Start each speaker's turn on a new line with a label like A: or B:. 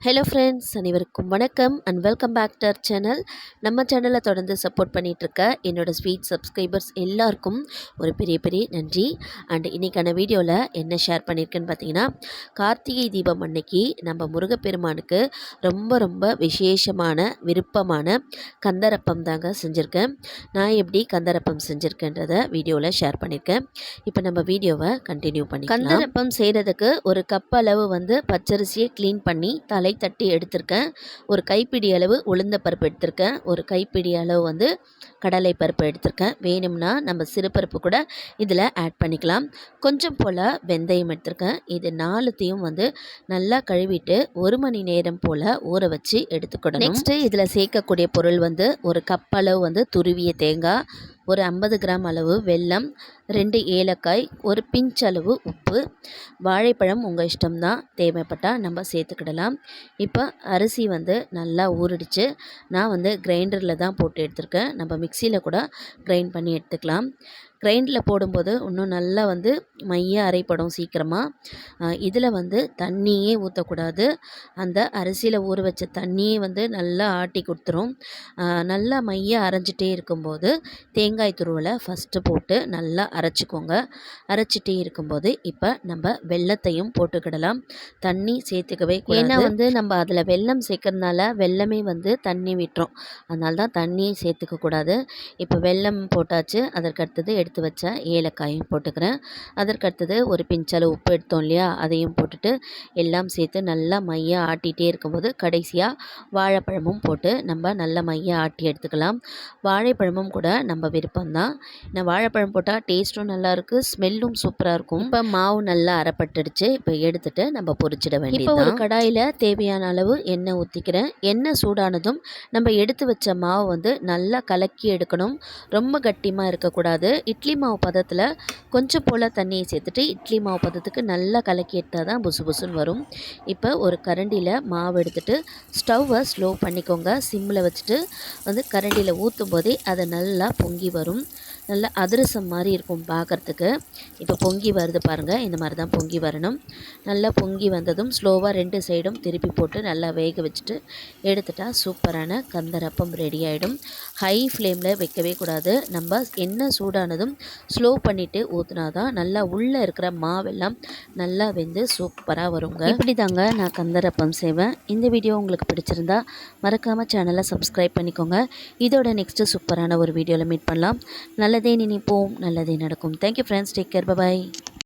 A: Hello friends அனைவருக்கும் வணக்கம் and welcome back to our channel நம்ம சேனலை தொடர்ந்து சப்போர்ட் பண்ணிகிட்ருக்க என்னோடய ஸ்வீட் சப்ஸ்கிரைபர்ஸ் எல்லாருக்கும் ஒரு பெரிய பெரிய நன்றி. அண்ட் இன்றைக்கான வீடியோவில் என்ன ஷேர் பண்ணியிருக்கேன்னு பார்த்தீங்கன்னா கார்த்திகை தீபம் அன்னைக்கு நம்ம முருகப்பெருமானுக்கு ரொம்ப ரொம்ப விசேஷமான விருப்பமான கந்தரப்பம் தாங்க செஞ்சுருக்கேன். நான் எப்படி கந்தரப்பம் செஞ்சுருக்கேன்றதை வீடியோவில் ஷேர் பண்ணியிருக்கேன் இப்போ நம்ம வீடியோவை கண்டினியூ பண்ணி கந்தரப்பம் செய்கிறதுக்கு ஒரு கப் அளவு வந்து பச்சரிசியை க்ளீன் பண்ணி தலை தலை தட்டி எடுத்திருக்கேன். ஒரு கைப்பிடி அளவு உளுந்த பருப்பு எடுத்திருக்கேன். ஒரு கைப்பிடி அளவு வந்து கடலை பருப்பு எடுத்திருக்கேன். வேணும்னா நம்ம சிறுபருப்பு கூட இதில் ஆட் பண்ணிக்கலாம். கொஞ்சம் போல் வெந்தயம் எடுத்திருக்கேன். இது நாலுத்தையும் வந்து நல்லா கழுவிட்டு ஒரு மணி நேரம் போல் ஊற வச்சு எடுத்துக்கணும் நெக்ஸ்ட்டு இதில் சேர்க்கக்கூடிய பொருள் வந்து ஒரு கப் அளவு வந்து துருவிய தேங்காய் ஒரு ஐம்பது கிராம் அளவு வெல்லம் ரெண்டு ஏலக்காய் ஒரு பிஞ்ச் அளவு உப்பு. வாழைப்பழம் உங்கள் இஷ்டம்தான். தேவைப்பட்டால் நம்ம சேர்த்துக்கிடலாம். இப்போ அரிசி வந்து நல்லா ஊறிடுச்சு. நான் வந்து கிரைண்டரில் தான் போட்டு எடுத்திருக்கேன். நம்ம மிக்சியில் கூட கிரைண்ட் பண்ணி எடுத்துக்கலாம். கிரைண்டில் போடும்போது இன்னும் நல்லா வந்து மையாக அரைப்படும் சீக்கிரமாக இதில் வந்து தண்ணியே ஊற்றக்கூடாது. அந்த அரிசியில் ஊற வச்ச தண்ணியே வந்து நல்லா ஆட்டி கொடுத்துரும். நல்லா மையாக அரைஞ்சிட்டே இருக்கும்போது தேங்காய் துருவலை ஃபஸ்ட்டு போட்டு நல்லா அரைச்சிக்கோங்க. அரைச்சிட்டே இருக்கும்போது இப்போ நம்ம வெள்ளத்தையும் போட்டுக்கிடலாம். தண்ணி சேர்த்துக்கவே ஏன்னா வந்து நம்ம அதில் வெல்லம் சேர்க்கறதுனால வெள்ளமே வந்து தண்ணி விட்டுரும். அதனால தான் தண்ணியை சேர்த்துக்கக்கூடாது இப்போ வெல்லம் போட்டாச்சு அதற்கடுத்தது எடுத்து எடுத்து வச்ச ஏலக்காயும் போட்டுக்கிறேன். அதற்கடுத்தது ஒரு பிஞ்சளவு உப்பு எடுத்தோம் இல்லையா அதையும் போட்டுட்டு எல்லாம் சேர்த்து நல்லா மையாக ஆட்டிகிட்டே இருக்கும்போது கடைசியாக வாழைப்பழமும் போட்டு நம்ம நல்லா மையாக ஆட்டி எடுத்துக்கலாம். வாழைப்பழமும் கூட நம்ம விருப்பம்தான். நான் வாழைப்பழம் போட்டால் டேஸ்ட்டும் நல்லாயிருக்கு ஸ்மெல்லும் சூப்பராக இருக்கும். இப்போ மாவு நல்லா அரைப்பட்டுடுச்சு இப்போ எடுத்துகிட்டு நம்ம பொரிச்சிட வேண்டியது இப்போ ஒரு கடாயில் தேவையான அளவு எண்ணெய் ஊற்றிக்கிறேன் எண்ணெய் சூடானதும் நம்ம எடுத்து வச்ச மாவு வந்து நல்லா கலக்கி எடுக்கணும். ரொம்ப கட்டியமாக இருக்கக்கூடாது. இட்லி இட்லி மாவு பதத்தில் கொஞ்சம் போல் தண்ணியை சேர்த்துட்டு இட்லி மாவு பதத்துக்கு நல்லா கலக்கி எடுத்தால் தான் புசு புசுன்னு வரும். இப்போ ஒரு கரண்டியில் மாவு எடுத்துகிட்டு ஸ்டவ்வை ஸ்லோ பண்ணிக்கோங்க. சிம்மில் வச்சுட்டு வந்து கரண்டியில் ஊற்றும் போதே அதை நல்லா பொங்கி வரும். நல்ல அதிரசம் மாதிரி இருக்கும் பார்க்குறதுக்கு. இப்போ பொங்கி வருது பாருங்கள் இந்த மாதிரி தான் பொங்கி வரணும். நல்லா பொங்கி வந்ததும் ஸ்லோவாக ரெண்டு சைடும் திருப்பி போட்டு நல்லா வேக வச்சுட்டு எடுத்துட்டால் சூப்பரான கந்தரப்பம் ரெடி ஆகிடும் ஹை ஃப்ளேமில் வைக்கவே கூடாது. நம்ம எண்ணெய் சூடானதும் ஸ்லோ பண்ணிவிட்டு ஊற்றினா தான் நல்லா உள்ளே இருக்கிற மாவெல்லாம் நல்லா வெந்து சூப்பராக வருங்க. இப்படி தாங்க நான் கந்தரப்பம் செய்வேன். இந்த வீடியோ உங்களுக்கு பிடிச்சிருந்தா மறக்காமல் சேனலை சப்ஸ்கிரைப் பண்ணிக்கோங்க. இதோட நெக்ஸ்ட்டு சூப்பரான ஒரு வீடியோவில் மீட் பண்ணலாம். நல்ல நல்லதே நினைப்போம். நல்லதே நடக்கும். Thank you friends take care bye bye